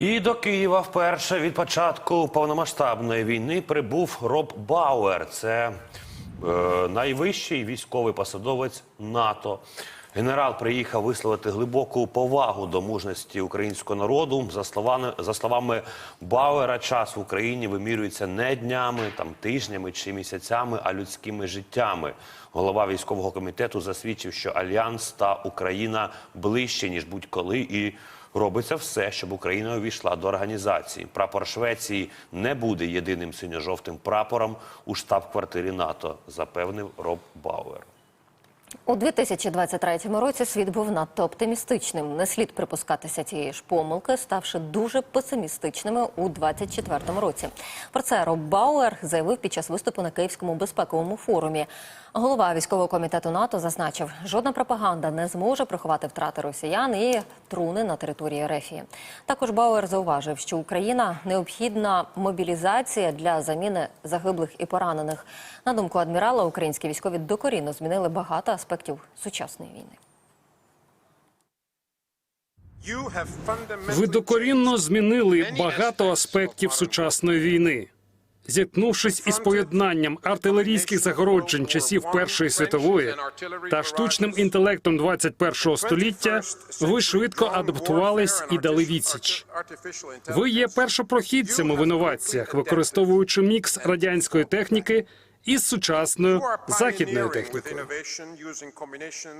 І до Києва вперше від початку повномасштабної війни прибув Роб Бауер. Це е, найвищий військовий посадовець НАТО. Генерал приїхав висловити глибоку повагу до мужності українського народу. За словами, за словами Бауера, час в Україні вимірюється не днями, там тижнями чи місяцями, а людськими життями. Голова військового комітету засвідчив, що альянс та Україна ближче ніж будь-коли і робиться все, щоб Україна увійшла до організації. Прапор Швеції не буде єдиним синьо-жовтим прапором у штаб-квартирі НАТО, запевнив Роб Бауер. У 2023 році світ був надто оптимістичним. Не слід припускатися цієї ж помилки, ставши дуже песимістичними у 2024 році. Про це Роб Бауер заявив під час виступу на Київському безпековому форумі. Голова військового комітету НАТО зазначив, жодна пропаганда не зможе приховати втрати росіян і труни на території Рефії. Також Бауер зауважив, що Україна необхідна мобілізація для заміни загиблих і поранених. На думку адмірала, українські військові докорінно змінили багато аспектів сучасної війни. Ви докорінно змінили багато аспектів сучасної війни. Зіткнувшись із поєднанням артилерійських загороджень часів Першої світової та штучним інтелектом 21-го століття, ви швидко адаптувались і дали відсіч. Ви є першопрохідцями в інноваціях, використовуючи мікс радянської техніки із сучасною західною технікою.